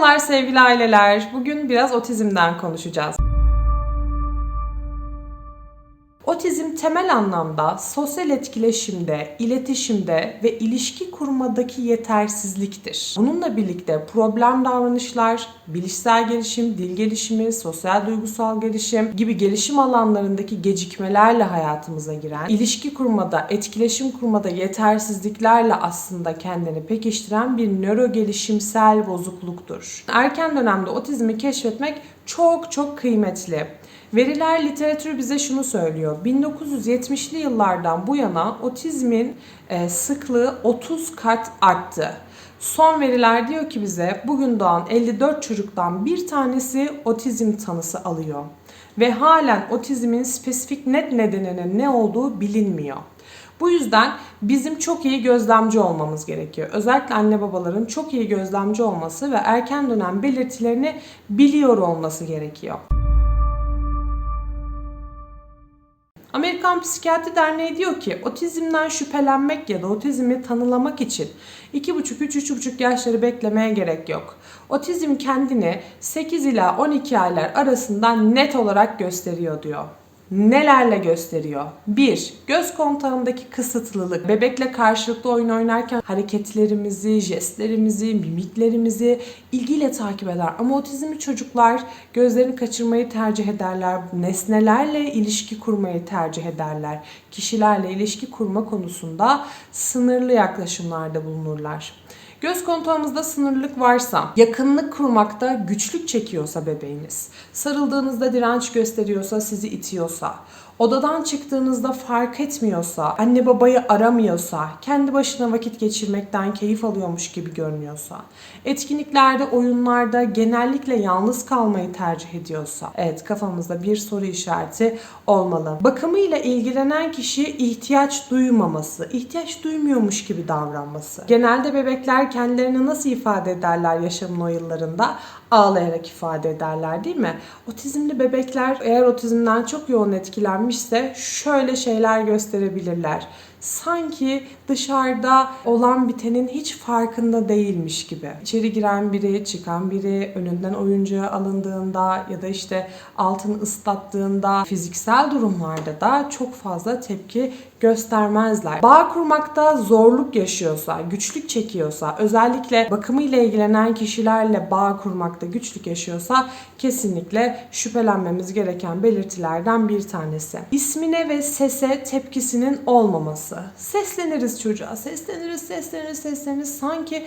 Merhabalar sevgili aileler. Bugün biraz otizmden konuşacağız. Otizm temel anlamda sosyal etkileşimde, iletişimde ve ilişki kurmadaki yetersizliktir. Bununla birlikte problem davranışlar, bilişsel gelişim, dil gelişimi, sosyal duygusal gelişim gibi gelişim alanlarındaki gecikmelerle hayatımıza giren, ilişki kurmada, etkileşim kurmada yetersizliklerle aslında kendini pekiştiren bir nöro gelişimsel bozukluktur. Erken dönemde otizmi keşfetmek çok çok kıymetli. Veriler literatürü bize şunu söylüyor. 1970'li yıllardan bu yana otizmin e, sıklığı 30 kat arttı. Son veriler diyor ki bize bugün doğan 54 çocuktan bir tanesi otizm tanısı alıyor. Ve halen otizmin spesifik net nedeninin ne olduğu bilinmiyor. Bu yüzden bizim çok iyi gözlemci olmamız gerekiyor. Özellikle anne babaların çok iyi gözlemci olması ve erken dönem belirtilerini biliyor olması gerekiyor. Amerikan Psikiyatri Derneği diyor ki otizmden şüphelenmek ya da otizmi tanılamak için 2,5-3-3,5 yaşları beklemeye gerek yok. Otizm kendini 8 ila 12 aylar arasında net olarak gösteriyor diyor nelerle gösteriyor? 1. Göz kontağındaki kısıtlılık. Bebekle karşılıklı oyun oynarken hareketlerimizi, jestlerimizi, mimiklerimizi ilgiyle takip eder. Ama otizmli çocuklar gözlerini kaçırmayı tercih ederler. Nesnelerle ilişki kurmayı tercih ederler. Kişilerle ilişki kurma konusunda sınırlı yaklaşımlarda bulunurlar. Göz kontağımızda sınırlılık varsa, yakınlık kurmakta güçlük çekiyorsa bebeğiniz, sarıldığınızda direnç gösteriyorsa, sizi itiyorsa, odadan çıktığınızda fark etmiyorsa, anne babayı aramıyorsa, kendi başına vakit geçirmekten keyif alıyormuş gibi görünüyorsa, etkinliklerde, oyunlarda genellikle yalnız kalmayı tercih ediyorsa, evet kafamızda bir soru işareti olmalı. Bakımıyla ilgilenen kişi ihtiyaç duymaması, ihtiyaç duymuyormuş gibi davranması. Genelde bebekler kendilerini nasıl ifade ederler yaşamın o yıllarında? Ağlayarak ifade ederler değil mi? Otizmli bebekler eğer otizmden çok yoğun etkilenmişse şöyle şeyler gösterebilirler sanki dışarıda olan bitenin hiç farkında değilmiş gibi. İçeri giren biri, çıkan biri, önünden oyuncağı alındığında ya da işte altını ıslattığında fiziksel durumlarda da çok fazla tepki göstermezler. Bağ kurmakta zorluk yaşıyorsa, güçlük çekiyorsa, özellikle bakımıyla ilgilenen kişilerle bağ kurmakta güçlük yaşıyorsa kesinlikle şüphelenmemiz gereken belirtilerden bir tanesi. İsmine ve sese tepkisinin olmaması. Sesleniriz çocuğa, sesleniriz, sesleniriz, sesleniriz. Sanki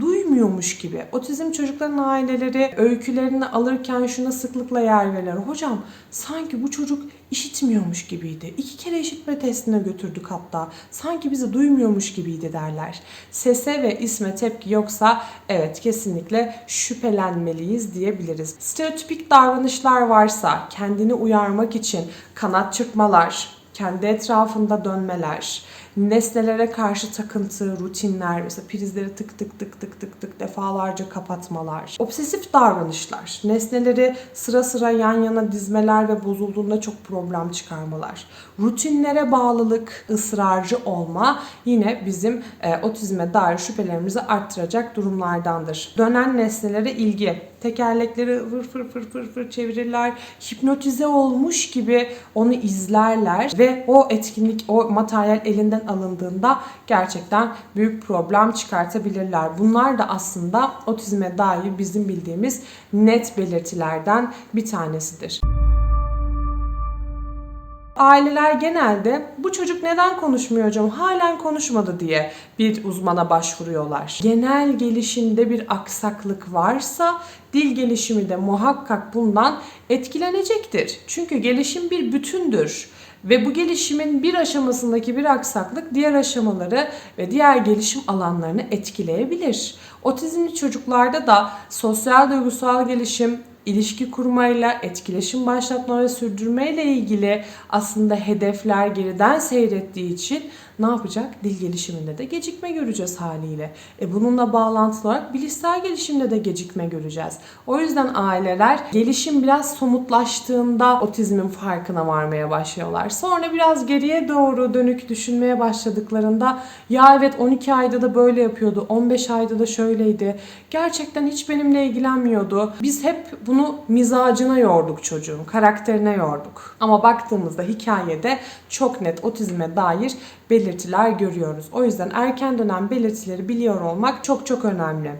duymuyormuş gibi. Otizm çocukların aileleri öykülerini alırken şuna sıklıkla yer verirler. Hocam sanki bu çocuk işitmiyormuş gibiydi. İki kere işitme testine götürdük hatta. Sanki bizi duymuyormuş gibiydi derler. Sese ve isme tepki yoksa evet kesinlikle şüphelenmeliyiz diyebiliriz. Stereotipik davranışlar varsa kendini uyarmak için kanat çırpmalar, kendi etrafında dönmeler, nesnelere karşı takıntı, rutinler, mesela prizleri tık tık tık tık tık tık defalarca kapatmalar, obsesif davranışlar, nesneleri sıra sıra yan yana dizmeler ve bozulduğunda çok problem çıkarmalar, rutinlere bağlılık, ısrarcı olma yine bizim e, otizme dair şüphelerimizi arttıracak durumlardandır. Dönen nesnelere ilgi, tekerlekleri fır fır fır fır fır çevirirler, hipnotize olmuş gibi onu izlerler ve o etkinlik, o materyal elinden alındığında gerçekten büyük problem çıkartabilirler. Bunlar da aslında otizme dair bizim bildiğimiz net belirtilerden bir tanesidir. Aileler genelde bu çocuk neden konuşmuyor hocam halen konuşmadı diye bir uzmana başvuruyorlar. Genel gelişimde bir aksaklık varsa dil gelişimi de muhakkak bundan etkilenecektir. Çünkü gelişim bir bütündür. Ve bu gelişimin bir aşamasındaki bir aksaklık diğer aşamaları ve diğer gelişim alanlarını etkileyebilir. Otizmli çocuklarda da sosyal duygusal gelişim, ilişki kurmayla, etkileşim başlatma ve sürdürmeyle ilgili aslında hedefler geriden seyrettiği için ne yapacak? Dil gelişiminde de gecikme göreceğiz haliyle. E bununla bağlantılı olarak bilişsel gelişimde de gecikme göreceğiz. O yüzden aileler gelişim biraz somutlaştığında otizmin farkına varmaya başlıyorlar. Sonra biraz geriye doğru dönük düşünmeye başladıklarında ya evet 12 ayda da böyle yapıyordu, 15 ayda da şöyleydi. Gerçekten hiç benimle ilgilenmiyordu. Biz hep bunu mizacına yorduk çocuğun, karakterine yorduk. Ama baktığımızda hikayede çok net otizme dair belirtiler görüyoruz. O yüzden erken dönem belirtileri biliyor olmak çok çok önemli.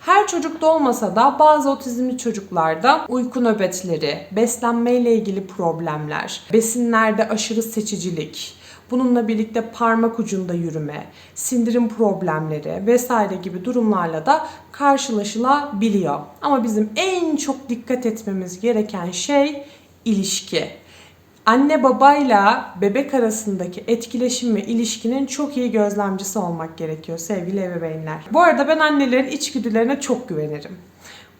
Her çocukta olmasa da bazı otizmli çocuklarda uyku nöbetleri, beslenmeyle ilgili problemler, besinlerde aşırı seçicilik, bununla birlikte parmak ucunda yürüme, sindirim problemleri vesaire gibi durumlarla da karşılaşılabiliyor. Ama bizim en çok dikkat etmemiz gereken şey ilişki. Anne babayla bebek arasındaki etkileşim ve ilişkinin çok iyi gözlemcisi olmak gerekiyor sevgili ebeveynler. Bu arada ben annelerin içgüdülerine çok güvenirim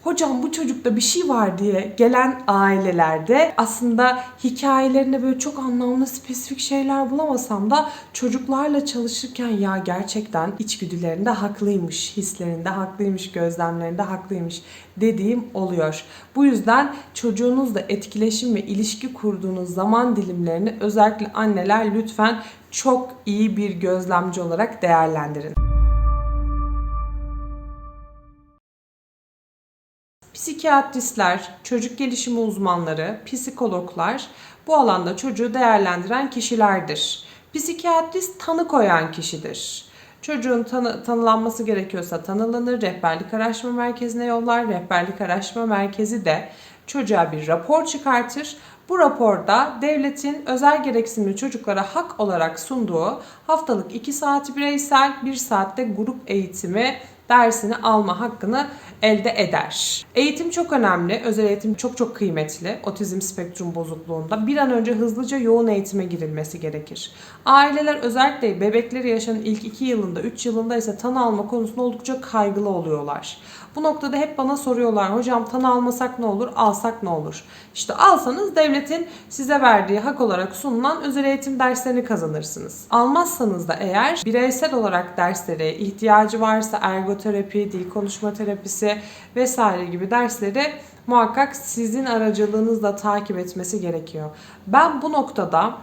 hocam bu çocukta bir şey var diye gelen ailelerde aslında hikayelerinde böyle çok anlamlı spesifik şeyler bulamasam da çocuklarla çalışırken ya gerçekten içgüdülerinde haklıymış, hislerinde haklıymış, gözlemlerinde haklıymış dediğim oluyor. Bu yüzden çocuğunuzla etkileşim ve ilişki kurduğunuz zaman dilimlerini özellikle anneler lütfen çok iyi bir gözlemci olarak değerlendirin. Psikiyatristler, çocuk gelişimi uzmanları, psikologlar bu alanda çocuğu değerlendiren kişilerdir. Psikiyatrist tanı koyan kişidir. Çocuğun tanı, tanılanması gerekiyorsa tanılanır, rehberlik araştırma merkezine yollar. Rehberlik araştırma merkezi de çocuğa bir rapor çıkartır. Bu raporda devletin özel gereksinimli çocuklara hak olarak sunduğu haftalık 2 saat bireysel, 1 saatte grup eğitimi dersini alma hakkını elde eder. Eğitim çok önemli. Özel eğitim çok çok kıymetli. Otizm spektrum bozukluğunda bir an önce hızlıca yoğun eğitime girilmesi gerekir. Aileler özellikle bebekleri yaşanan ilk 2 yılında, 3 yılında ise tanı alma konusunda oldukça kaygılı oluyorlar. Bu noktada hep bana soruyorlar. Hocam tanı almasak ne olur, alsak ne olur? İşte alsanız devletin size verdiği hak olarak sunulan özel eğitim derslerini kazanırsınız. Almazsanız da eğer bireysel olarak derslere ihtiyacı varsa ergoterapi, dil konuşma terapisi vesaire gibi dersleri muhakkak sizin aracılığınızla takip etmesi gerekiyor. Ben bu noktada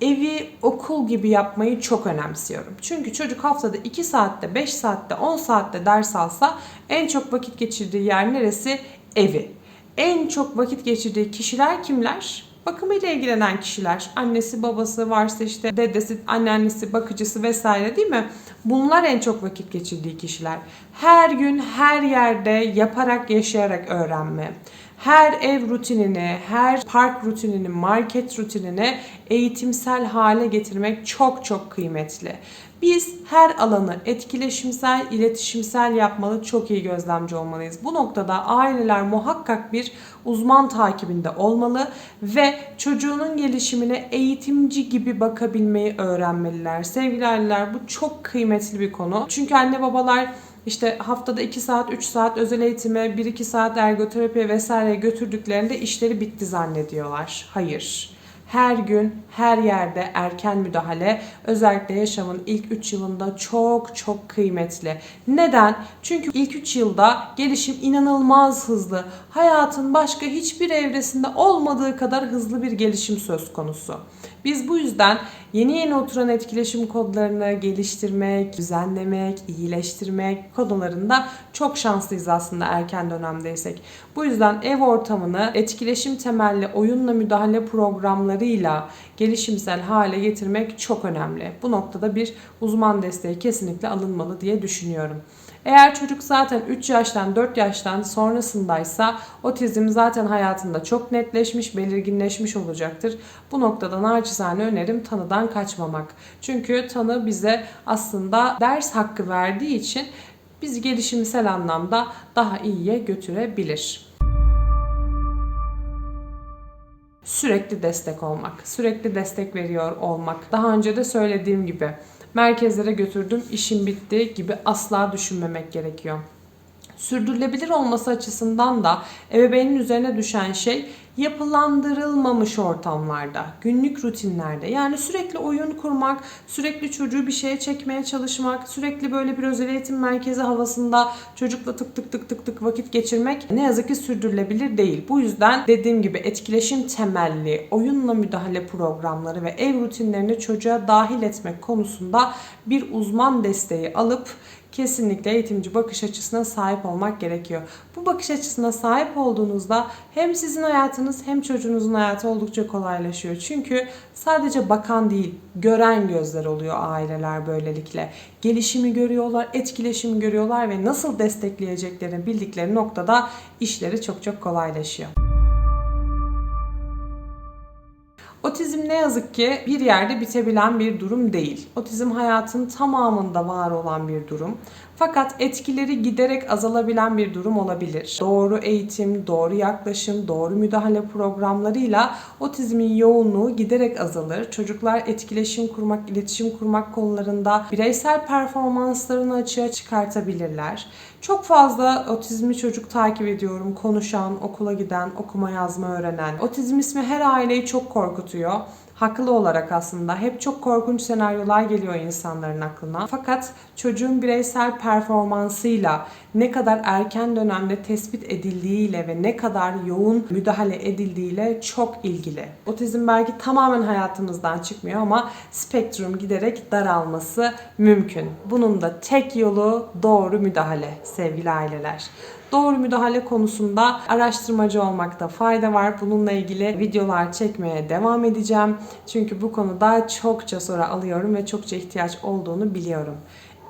evi okul gibi yapmayı çok önemsiyorum. Çünkü çocuk haftada 2 saatte, 5 saatte, 10 saatte ders alsa en çok vakit geçirdiği yer neresi? Evi. En çok vakit geçirdiği kişiler kimler? Bakımıyla ilgilenen kişiler. Annesi, babası varsa işte dedesi, anneannesi, bakıcısı vesaire değil mi? Bunlar en çok vakit geçirdiği kişiler. Her gün her yerde yaparak, yaşayarak öğrenme her ev rutinini, her park rutinini, market rutinini eğitimsel hale getirmek çok çok kıymetli. Biz her alanı etkileşimsel, iletişimsel yapmalı, çok iyi gözlemci olmalıyız. Bu noktada aileler muhakkak bir uzman takibinde olmalı ve çocuğunun gelişimine eğitimci gibi bakabilmeyi öğrenmeliler. Sevgili aileler bu çok kıymetli bir konu. Çünkü anne babalar işte haftada 2 saat 3 saat özel eğitime 1-2 saat ergoterapi vesaire götürdüklerinde işleri bitti zannediyorlar. Hayır. Her gün, her yerde erken müdahale özellikle yaşamın ilk 3 yılında çok çok kıymetli. Neden? Çünkü ilk 3 yılda gelişim inanılmaz hızlı. Hayatın başka hiçbir evresinde olmadığı kadar hızlı bir gelişim söz konusu. Biz bu yüzden yeni yeni oturan etkileşim kodlarını geliştirmek, düzenlemek, iyileştirmek konularında çok şanslıyız aslında erken dönemdeysek. Bu yüzden ev ortamını etkileşim temelli oyunla müdahale programlarıyla gelişimsel hale getirmek çok önemli. Bu noktada bir uzman desteği kesinlikle alınmalı diye düşünüyorum. Eğer çocuk zaten 3 yaştan 4 yaştan sonrasındaysa otizm zaten hayatında çok netleşmiş, belirginleşmiş olacaktır. Bu noktada naçizane önerim tanıdan kaçmamak. Çünkü tanı bize aslında ders hakkı verdiği için bizi gelişimsel anlamda daha iyiye götürebilir. Sürekli destek olmak, sürekli destek veriyor olmak. Daha önce de söylediğim gibi merkezlere götürdüm, işim bitti gibi asla düşünmemek gerekiyor. Sürdürülebilir olması açısından da ebeveynin üzerine düşen şey yapılandırılmamış ortamlarda, günlük rutinlerde yani sürekli oyun kurmak, sürekli çocuğu bir şeye çekmeye çalışmak, sürekli böyle bir özel eğitim merkezi havasında çocukla tık tık tık tık tık vakit geçirmek ne yazık ki sürdürülebilir değil. Bu yüzden dediğim gibi etkileşim temelli oyunla müdahale programları ve ev rutinlerini çocuğa dahil etmek konusunda bir uzman desteği alıp kesinlikle eğitimci bakış açısına sahip olmak gerekiyor. Bu bakış açısına sahip olduğunuzda hem sizin hayatınız hem çocuğunuzun hayatı oldukça kolaylaşıyor. Çünkü sadece bakan değil, gören gözler oluyor aileler böylelikle. Gelişimi görüyorlar, etkileşimi görüyorlar ve nasıl destekleyeceklerini bildikleri noktada işleri çok çok kolaylaşıyor. Ne yazık ki bir yerde bitebilen bir durum değil. Otizm hayatın tamamında var olan bir durum. Fakat etkileri giderek azalabilen bir durum olabilir. Doğru eğitim, doğru yaklaşım, doğru müdahale programlarıyla otizmin yoğunluğu giderek azalır. Çocuklar etkileşim kurmak, iletişim kurmak konularında bireysel performanslarını açığa çıkartabilirler. Çok fazla otizmli çocuk takip ediyorum. Konuşan, okula giden, okuma yazma öğrenen. Otizm ismi her aileyi çok korkutuyor haklı olarak aslında hep çok korkunç senaryolar geliyor insanların aklına. Fakat çocuğun bireysel performansıyla ne kadar erken dönemde tespit edildiğiyle ve ne kadar yoğun müdahale edildiğiyle çok ilgili. Otizm belki tamamen hayatımızdan çıkmıyor ama spektrum giderek daralması mümkün. Bunun da tek yolu doğru müdahale sevgili aileler. Doğru müdahale konusunda araştırmacı olmakta fayda var. Bununla ilgili videolar çekmeye devam edeceğim. Çünkü bu konuda çokça soru alıyorum ve çokça ihtiyaç olduğunu biliyorum.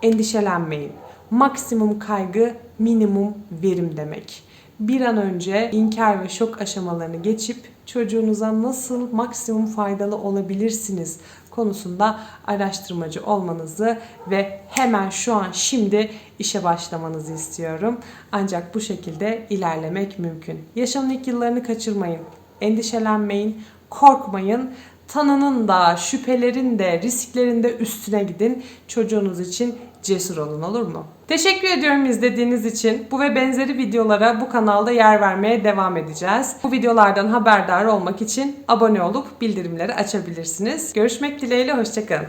Endişelenmeyin. Maksimum kaygı, minimum verim demek. Bir an önce inkar ve şok aşamalarını geçip çocuğunuza nasıl maksimum faydalı olabilirsiniz konusunda araştırmacı olmanızı ve hemen şu an şimdi işe başlamanızı istiyorum. Ancak bu şekilde ilerlemek mümkün. Yaşamın ilk yıllarını kaçırmayın. Endişelenmeyin, korkmayın. Tanının da, şüphelerin de, risklerin de üstüne gidin. Çocuğunuz için cesur olun olur mu? Teşekkür ediyorum izlediğiniz için. Bu ve benzeri videolara bu kanalda yer vermeye devam edeceğiz. Bu videolardan haberdar olmak için abone olup bildirimleri açabilirsiniz. Görüşmek dileğiyle, hoşçakalın.